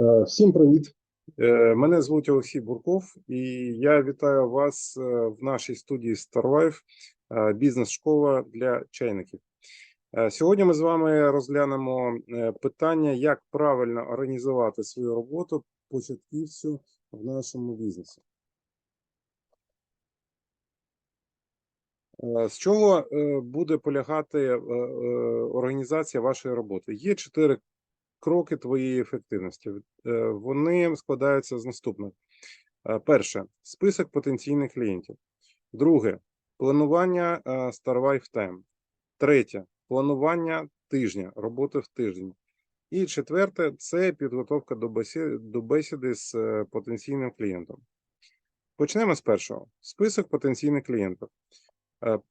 Е, Всім привіт! Е, Мене звуть Олексій Бурков, і я вітаю вас е, в нашій студії StarLife, бізнес-школа для чайників. Сьогодні ми з вами розглянемо питання, як правильно організувати свою роботу початківцю в нашому бізнесі. З чого буде полягати організація вашої роботи? Є чотири кроки твоєї ефективності. Е, Вони складаються з наступних: Е, перше список потенційних клієнтів. Друге планування е, StarWife Time. Третє планування тижня, роботи в тиждень. І четверте це підготовка до бесіди, до бесіди з потенційним клієнтом. Почнемо з першого: список потенційних клієнтів.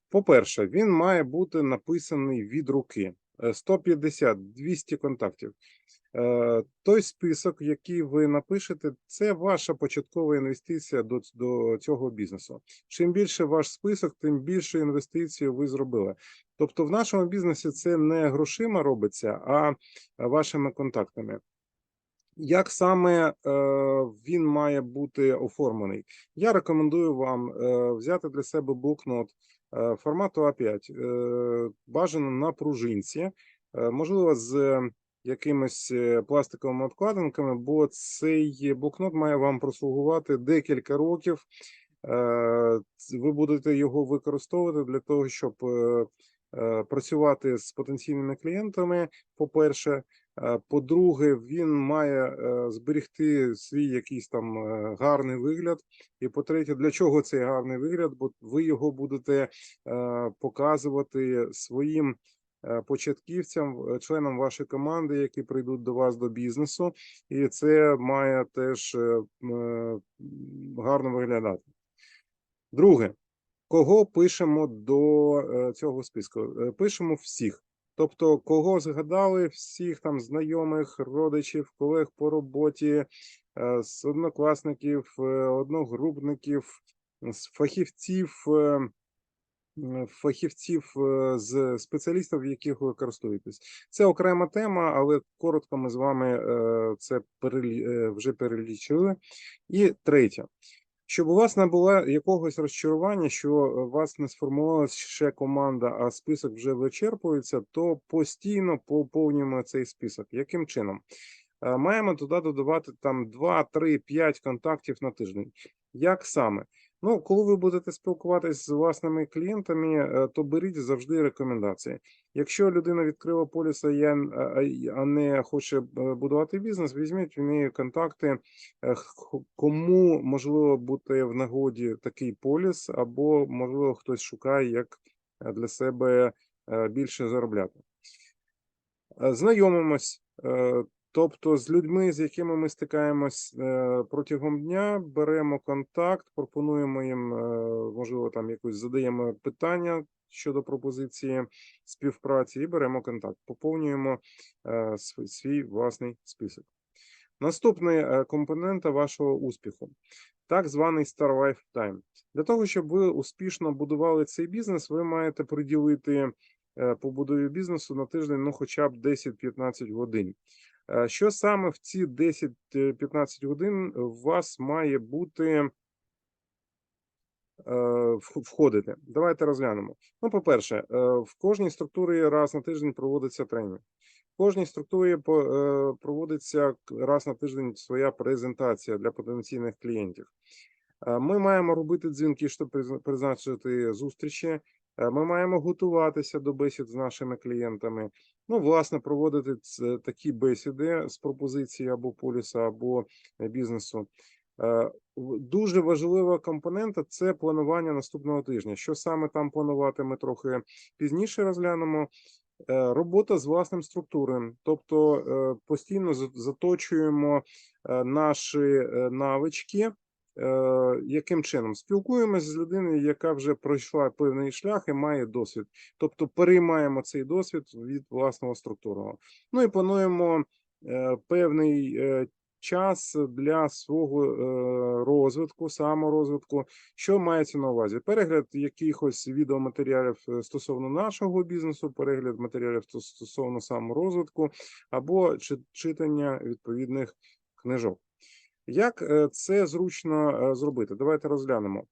По-перше, він має бути написаний від руки. Е, 150-200 контактів. Е, Той список, який ви напишете, це ваша початкова інвестиція до, до цього бізнесу. Чим більше ваш список, тим більше інвестицій ви зробили. Тобто, в нашому бізнесі це не грошима робиться, а вашими контактами. Як саме е, він має бути оформлений? Я рекомендую вам е, взяти для себе блокнот е, формату А5, е, бажано на пружинці, е, можливо, з якимись е, пластиковими обкладинками, бо цей блокнот має вам прослугувати декілька років. Е, Ви будете його використовувати для того, щоб е, працювати з потенційними клієнтами. По-перше, Е, По-друге, він має е, зберегти свій якийсь там е, гарний вигляд. І по-третє, для чого цей гарний вигляд? Бо ви його будете е, показувати своїм е, початківцям, е, членам вашої команди, які прийдуть до вас до бізнесу, і це має теж е, е, гарно виглядати. Друге, кого пишемо до е, цього списку? Е, Пишемо всіх. Тобто, кого згадали, всіх там знайомих, родичів, колег по роботі, е, з однокласників, е, одногрупників, з фахівців, е, фахівців з спеціалістів, яких ви користуєтесь. Це окрема тема, але коротко ми з вами це вже перелічили. І третє. Щоб у вас не було якогось розчарування, що у вас не сформувалася ще команда, а список вже вичерпується, то постійно поповнюємо цей список. Яким чином? Е, Маємо туди додавати там 2, 3, 5 контактів на тиждень. Як саме? Ну, коли ви будете спілкуватись з власними клієнтами, е, то беріть завжди рекомендації. Якщо людина відкрила поліс, а я- а- не хоче е, будувати бізнес, візьміть в неї контакти, е, кому можливо бути в нагоді такий поліс, або можливо хтось шукає, як е, для себе е, більше заробляти. Е, Знайомимось, е, тобто з людьми, з якими ми стикаємось е, протягом дня, беремо контакт, пропонуємо їм, е, можливо, там якось задаємо питання щодо пропозиції співпраці і беремо контакт, поповнюємо е, св- свій власний список. Наступний компонент вашого успіху. Так званий Star Life Time. Для того, щоб ви успішно будували цей бізнес, ви маєте приділити побудові бізнесу на тиждень, ну хоча б 10-15 годин. Е, Що саме в ці 10-15 годин у вас має бути е, входити? Давайте розглянемо. Ну, по-перше, е, в кожній структурі раз на тиждень проводиться тренінг. В кожній структурі проводиться раз на тиждень своя презентація для потенційних клієнтів. Ми маємо робити дзвінки, щоб призначити зустрічі. Е, Ми маємо готуватися до бесід з нашими клієнтами. Ну, власне, проводити такі бесіди з пропозиції або поліса, або е, бізнесу. Е, Дуже важлива компонента це планування наступного тижня. Що саме там планувати, ми трохи пізніше розглянемо. Робота з власним структурою, тобто постійно за- заточуємо наші навички. Е, Яким чином спілкуємося з людиною, яка вже пройшла певний шлях і має досвід, тобто переймаємо цей досвід від власного структурного. Ну і плануємо е, певний е, час для свого розвитку, саморозвитку. Що мається на увазі? Перегляд якихось відеоматеріалів стосовно нашого бізнесу, перегляд матеріалів стосовно саморозвитку, або чи- читання відповідних книжок. Як е, це зручно е, зробити? Давайте розглянемо.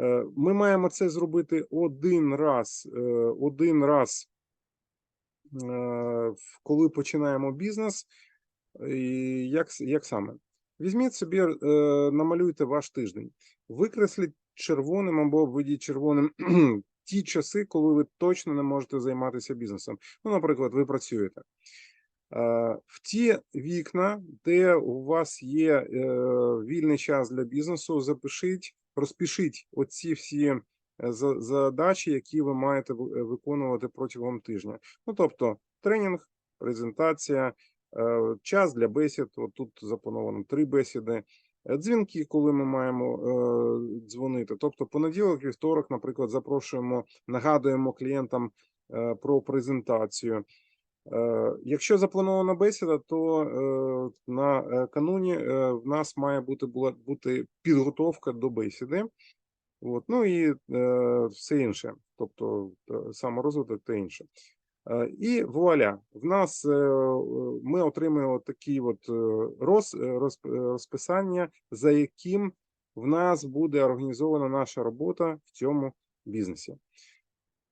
Е, Ми маємо це зробити один раз, один раз, коли починаємо бізнес. І як, як саме? Візьміть собі, намалюйте ваш тиждень, викресліть червоним або обведіть червоним ті часи, коли ви точно не можете займатися бізнесом. Ну, наприклад, ви працюєте. Е, В ті вікна, де у вас є е, вільний час для бізнесу, запишіть, розпишіть оці всі е, задачі, які ви маєте е, виконувати протягом тижня. Ну, тобто, тренінг, презентація, е, час для бесід. От тут заплановано три бесіди. Дзвінки, коли ми маємо е, дзвонити. Тобто, понеділок, вівторок, наприклад, запрошуємо, нагадуємо клієнтам е, про презентацію. Е, Якщо запланована бесіда, то е, на е, кануні в нас має бути була бути підготовка до бесіди. От, ну і все інше, тобто саморозвиток та інше. І вуаля, в нас ми отримуємо такі от роз, е, розписання, за яким в нас буде організована наша робота в цьому бізнесі.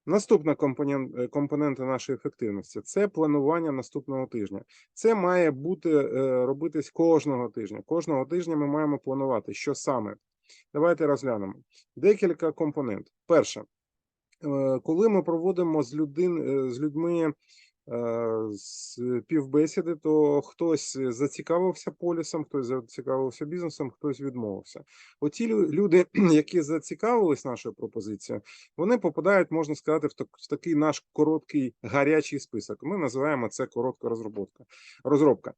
Наступна компонент, е, компонента нашої ефективності це планування наступного тижня. Це має бути е, робитись кожного тижня. Кожного тижня ми маємо планувати, що саме. Давайте розглянемо декілька компонент. Перше, е, коли ми проводимо з людин з людьми з півбесіди, то хтось зацікавився полісом, хтось зацікавився бізнесом, хтось відмовився. Оті лю- люди, які зацікавились нашою пропозицією, вони попадають, можна сказати, в, так, в такий наш короткий гарячий список. Ми називаємо це коротка розробка. розробка.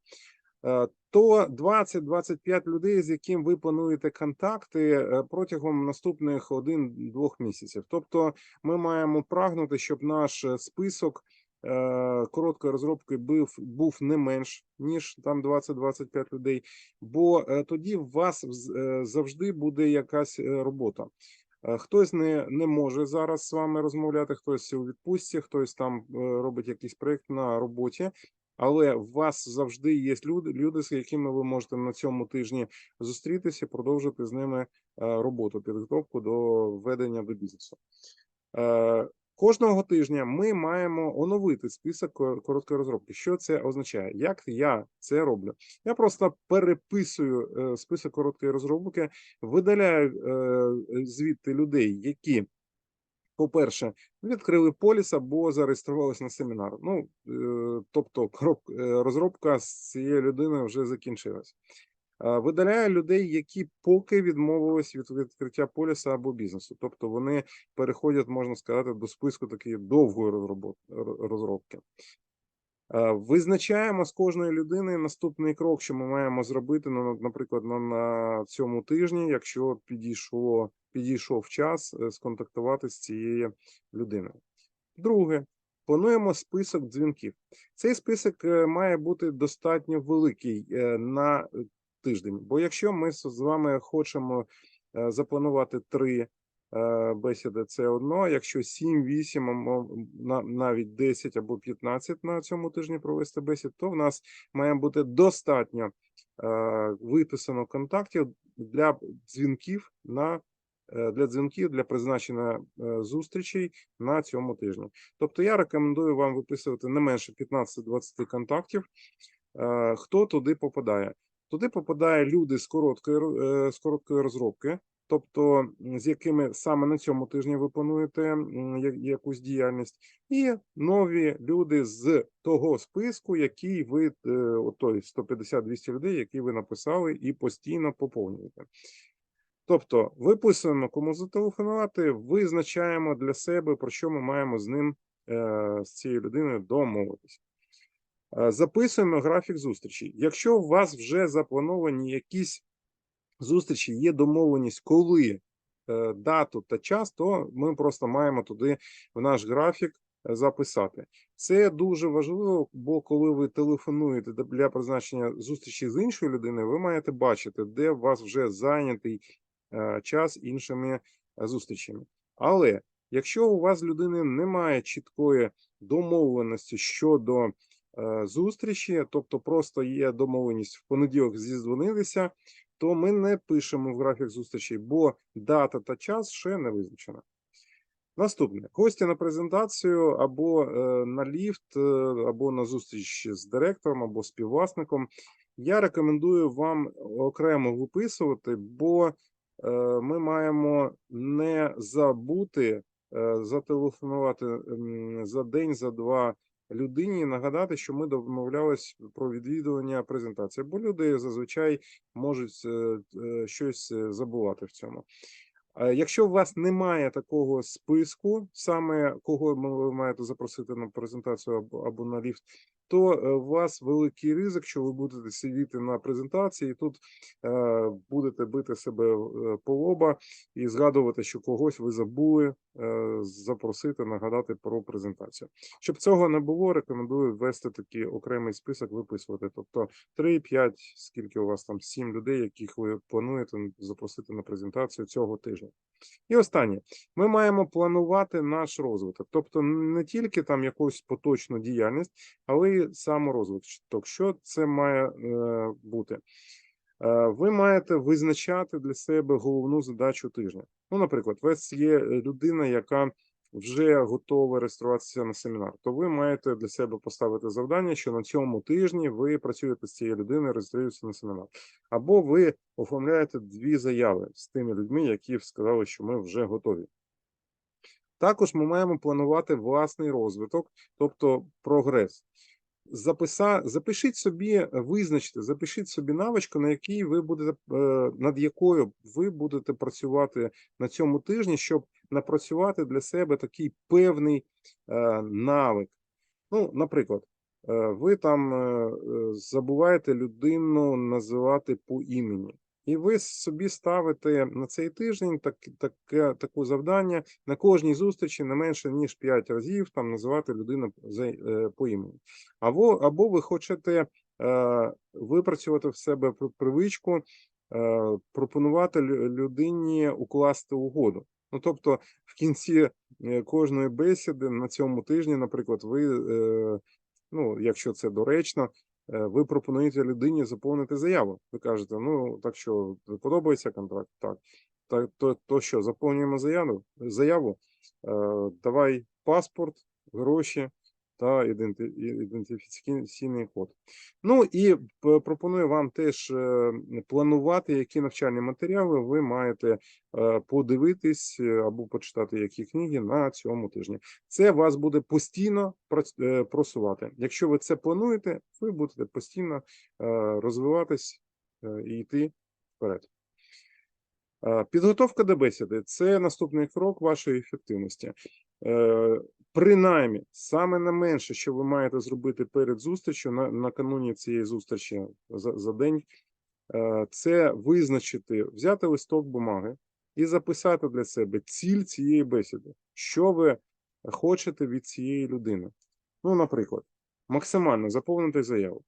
Е, То 20-25 людей, з яким ви плануєте контакти е, протягом наступних 1-2 місяців. Тобто, ми маємо прагнути, щоб наш е, список короткої розробки був, був не менш ніж там 20-25 людей, бо е, тоді у вас е, завжди буде якась е, робота. Е, Хтось не, не може зараз з вами розмовляти, хтось у відпустці, хтось там е, робить якийсь проєкт на роботі. Але у вас завжди є люди, люди, з якими ви можете на цьому тижні зустрітися, продовжити з ними е, роботу, підготовку до ведення до бізнесу. Кожного тижня ми маємо оновити список короткої розробки. Що це означає? Як я це роблю? Я просто переписую е, список короткої розробки, видаляю е, звідти людей, які по-перше, відкрили поліс або зареєструвалися на семінар. Ну, е, тобто, розробка з цією людиною вже закінчилась. Е, Видаляє людей, які поки відмовились від відкриття поліса або бізнесу. Тобто вони переходять, можна сказати, до списку такої довгої розробки. Е, Визначаємо з кожної людини наступний крок, що ми маємо зробити, наприклад, на, цьому тижні, якщо підійшло, підійшов час е, сконтактувати з цією людиною. Друге, плануємо список дзвінків. Цей список має бути достатньо великий на тиждень. Бо якщо ми з вами хочемо е, запланувати три е, бесіди, це одно. Якщо 7, 8, навіть 10 або 15 на цьому тижні провести бесід, то в нас має бути достатньо е, виписано контактів для дзвінків на для дзвінків для призначення зустрічей на цьому тижні. Тобто я рекомендую вам виписувати не менше 15-20 контактів. Хто туди попадає? Туди попадає люди з короткої е, з короткої розробки, тобто з якими саме на цьому тижні ви плануєте якусь діяльність, і нові люди з того списку, який ви е, от той 150-200 людей, які ви написали і постійно поповнюєте. Тобто виписуємо, кому зателефонувати, визначаємо для себе, про що ми маємо з ним, е, з цією людиною домовитися. Е, Записуємо графік зустрічей. Якщо у вас вже заплановані якісь зустрічі, є домовленість, коли е, дату та час, то ми просто маємо туди в наш графік е, записати. Це дуже важливо, бо коли ви телефонуєте для- призначення зустрічі з іншою людиною, ви маєте бачити, де у вас вже зайнятий час іншими зустрічами. Але якщо у вас людини немає чіткої домовленості щодо зустрічі, тобто просто є домовленість в понеділок зізвонилися, то ми не пишемо в графік зустрічі, бо дата та час ще не визначена. Наступне гості на презентацію або е, на ліфт, е, або на зустріч з директором або співвласником. Я рекомендую вам окремо виписувати, бо е, ми маємо не забути е, зателефонувати за день, за два людині, нагадати, що ми домовлялись про відвідування презентації, бо люди зазвичай можуть е, е, щось е, забувати в цьому. Якщо у вас немає такого списку, саме кого ви маєте запросити на презентацію або на ліфт, то е, у вас великий ризик, що ви будете сидіти на презентації, і тут е, будете бити себе е, по лоба і згадувати, що когось ви забули е, запросити, нагадати про презентацію. Щоб цього не було, рекомендую ввести такий окремий список, виписувати. Тобто 3-5, скільки у вас там 7 людей, яких ви плануєте запросити на презентацію цього тижня. І останнє, ми маємо планувати наш розвиток, тобто не тільки там якусь поточну діяльність, але й саморозвиток. Що це має е, бути? Е, Ви маєте визначати для себе головну задачу тижня. Ну, наприклад, у вас є людина, яка вже готове реєструватися на семінар, то ви маєте для себе поставити завдання, що на цьому тижні ви працюєте з цією людиною, реєструєтеся на семінар. Або ви оформляєте дві заяви з тими людьми, які сказали, що ми вже готові. Також ми маємо планувати власний розвиток, тобто прогрес. Записа, запишіть собі, визначте, запишіть собі навичку, на якій ви будете е, над якою ви будете працювати на цьому тижні, щоб напрацювати для себе такий певний е, навик. Ну, наприклад, е, ви там е, е, забуваєте людину називати по імені. І ви собі ставите на цей тиждень так, таке, таке завдання на кожній зустрічі не менше ніж 5 разів там називати людину е, по імені. Або, або ви хочете е, випрацювати в себе привичку е, пропонувати людині укласти угоду. Ну, тобто, в кінці е, кожної бесіди на цьому тижні, наприклад, ви, е, ну, якщо це доречно, ви пропонуєте людині заповнити заяву. Ви кажете, ну так що подобається контракт? Так. Так, то, то що, заповнюємо заяву, заяву, е, давай паспорт, гроші та ідентифікаційний код. Ну і пропоную вам теж е, планувати, які навчальні матеріали ви маєте е, подивитись е, або почитати які книги на цьому тижні. Це вас буде постійно просувати. Якщо ви це плануєте, ви будете постійно розвиватись і йти вперед. Підготовка до бесіди це наступний крок вашої ефективності. Принаймні, саме не менше, що ви маєте зробити перед зустрічю на, накануні цієї зустрічі за, за день, е, це визначити, взяти листок бумаги і записати для себе ціль цієї бесіди, що ви хочете від цієї людини. Ну, наприклад, максимально заповнити заяву.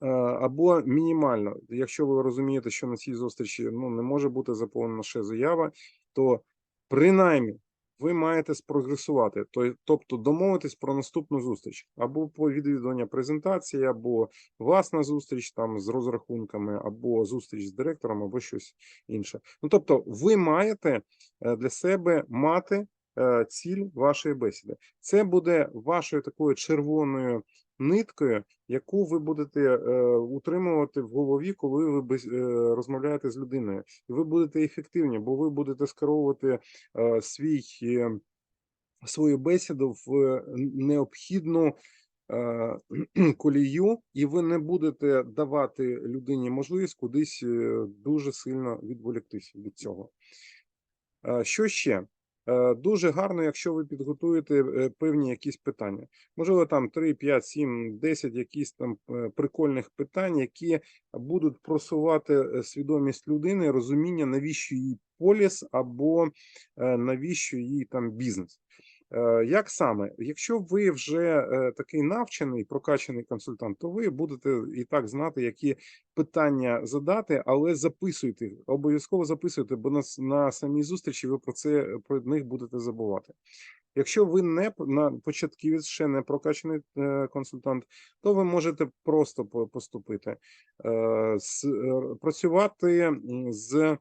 Е, Або мінімально, якщо ви розумієте, що на цій зустрічі ну, не може бути заповнена ще заява, то принаймні ви маєте спрогресувати, то- тобто домовитись про наступну зустріч, або по відвідування презентації, або власна зустріч там з розрахунками, або зустріч з директором, або щось інше. Ну тобто, ви маєте е, для себе мати е, ціль вашої бесіди. Це буде вашою такою червоною ниткою, яку ви будете е, утримувати в голові, коли ви без, е, розмовляєте з людиною. І ви будете ефективні, бо ви будете скеровувати е, свій, е, свою бесіду в е, необхідну е, колію, і ви не будете давати людині можливість кудись е, дуже сильно відволіктися від цього. Що ще? Е, Дуже гарно, якщо ви підготуєте е, певні якісь питання. Можливо, там 3, 5, 7, 10 якісь там е, прикольних питань, які будуть просувати свідомість людини, розуміння, навіщо їй поліс або навіщо їй там бізнес. Е, Як саме, якщо ви вже е, такий навчений, прокачаний консультант, то ви будете і так знати, які питання задати, але записуйте обов'язково записуйте, бо на, на самій зустрічі ви про це про них будете забувати. Якщо ви не на початківець, ще не прокачаний е, консультант, то ви можете просто поступити, працювати з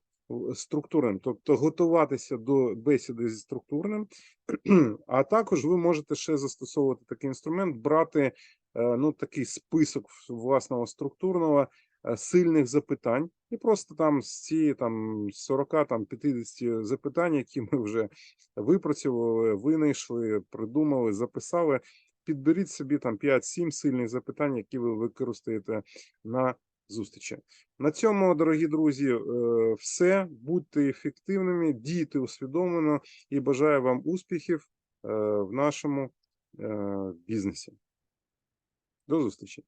структурним, тобто готуватися до бесіди зі структурним, а також ви можете ще застосовувати такий інструмент, брати е, ну, такий список власного структурного е, сильних запитань, і просто там з ці там 40 там 50 запитань, які ми вже випрацювали, винайшли, придумали, записали. Підберіть собі там 5-7 сильних запитань, які ви використаєте на зустрічі. На цьому, дорогі друзі, е, все. Будьте ефективними, дійте усвідомлено і бажаю вам успіхів е, в нашому е, бізнесі. До зустрічі!